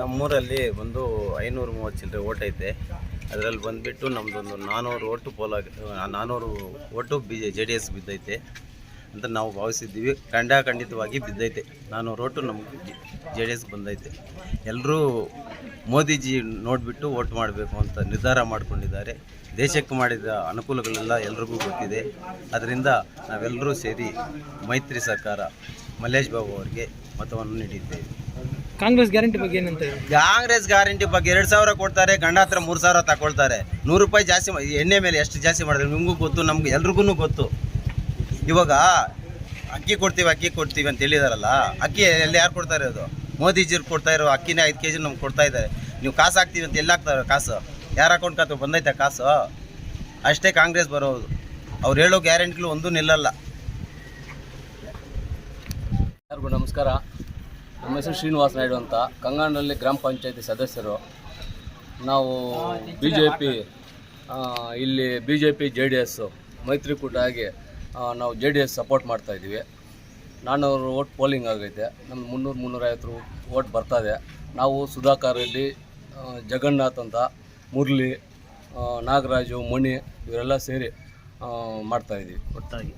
ನಮ್ಮೂರಲ್ಲಿ ಒಂದು ಐನೂರು ಮೂವತ್ತು ಚಿಲ್ಲರೆ ಓಟ್ ಐತೆ. ಅದರಲ್ಲಿ ಬಂದುಬಿಟ್ಟು ನಮ್ಮದೊಂದು ನಾನ್ನೂರು ಓಟು ಪೋಲ ನಾನ್ನೂರು vote B J D S ಬಿದ್ದೈತೆ ಅಂತ ನಾವು ಭಾವಿಸಿದ್ದೀವಿ. ಖಂಡಾಖಂಡಿತವಾಗಿ ಬಿದ್ದೈತೆ. ನಾನ್ನೂರು ಓಟು ನಮ್ಮ ಜೆ ಡಿ ಎಸ್ ಬಂದೈತೆ. ಎಲ್ಲರೂ ಮೋದಿಜಿ ನೋಡಿಬಿಟ್ಟು ಓಟ್ ಮಾಡಬೇಕು ಅಂತ ನಿರ್ಧಾರ ಮಾಡಿಕೊಂಡಿದ್ದಾರೆ. ದೇಶಕ್ಕೆ ಮಾಡಿದ ಅನುಕೂಲಗಳೆಲ್ಲ ಎಲ್ರಿಗೂ ಗೊತ್ತಿದೆ. ಅದರಿಂದ ನಾವೆಲ್ಲರೂ ಸೇರಿ ಮೈತ್ರಿ ಸರ್ಕಾರ ಮಲ್ಲೇಶ್ ಬಾಬು ಅವರಿಗೆ ಮತವನ್ನು ನೀಡಿದ್ದೇವೆ. ಕಾಂಗ್ರೆಸ್ ಗ್ಯಾರಂಟಿ ಬಗ್ಗೆ ಏನಂತ ಹೇಳಿ? ಕಾಂಗ್ರೆಸ್ ಗ್ಯಾರಂಟಿ ಬಗ್ಗೆ ಎರಡು ಸಾವಿರ ಕೊಡ್ತಾರೆ ಗಂಡ ಹತ್ರ ಮೂರು ಸಾವಿರ ತಗೊಳ್ತಾರೆ. ನೂರು ರೂಪಾಯಿ ಜಾಸ್ತಿ ಮಾ- ಎಣ್ಣೆ ಮೇಲೆ ಎಷ್ಟು ಜಾಸ್ತಿ ಮಾಡಿದ್ರೆ ನಿಮಗೂ ಗೊತ್ತು ನಮ್ಗೆ ಎಲ್ರಿಗೂ ಗೊತ್ತು. ಇವಾಗ ಅಕ್ಕಿ ಕೊಡ್ತೀವಿ ಅಕ್ಕಿ ಕೊಡ್ತೀವಿ ಅಂತ ಹೇಳಿದಾರಲ್ಲ ಅಕ್ಕಿ ಎಲ್ಲಿ ಯಾರು ಕೊಡ್ತಾ ಇರೋದು? ಮೋದಿಜಿರು ಕೊಡ್ತಾ ಇರೋ ಅಕ್ಕಿನೇ ಐದು ಕೆ ಜಿ ನಮ್ಗೆ ಕೊಡ್ತಾ ಇದ್ದಾರೆ. ನೀವು ಕಾಸು ಹಾಕ್ತೀವಿ ಅಂತ ಎಲ್ಲಿ ಹಾಕ್ತಾರೆ ಕಾಸು? ಯಾರು ಅಕೌಂಟ್ ಖಾತೆ ಬಂದೈತೆ ಕಾಸು? ಅಷ್ಟೇ ಕಾಂಗ್ರೆಸ್ ಬರೋದು. ಅವ್ರು ಹೇಳೋ ಗ್ಯಾರಂಟಿಗಳು ಒಂದೂ ನಿಲ್ಲಲ್ಲ. ಎಲ್ಲರಿಗೂ ನಮಸ್ಕಾರ. ನಮ್ಮ ಹೆಸರು ಶ್ರೀನಿವಾಸ ನಾಯ್ಡು ಅಂತ. ಕಂಗಾನಲ್ಲಿ ಗ್ರಾಮ ಪಂಚಾಯತಿ ಸದಸ್ಯರು. ನಾವು ಬಿ ಜೆ ಪಿ ಇಲ್ಲಿ B J P J D S ಮೈತ್ರಿಕೂಟ ಆಗಿ ನಾವು ಜೆ ಡಿ ಎಸ್ ಸಪೋರ್ಟ್ ಮಾಡ್ತಾ ಇದ್ದೀವಿ. ನಾನ್ನೂರು ಓಟ್ ಪೋಲಿಂಗ್ ಆಗೈತೆ. ನಮ್ಮ ಮುನ್ನೂರು, ಮುನ್ನೂರೈವತ್ತು ಓಟ್ ಇದೆ. ನಾವು ಸುಧಾಕರ್ ರೆಡ್ಡಿ ಜಗನ್ನಾಥ್ ಅಂತ, ಮುರಳಿ ನಾಗರಾಜು, ಮಣಿ ಇವರೆಲ್ಲ ಸೇರಿ ಮಾಡ್ತಾಯಿದ್ದೀವಿ ಒಟ್ಟಾಗಿ.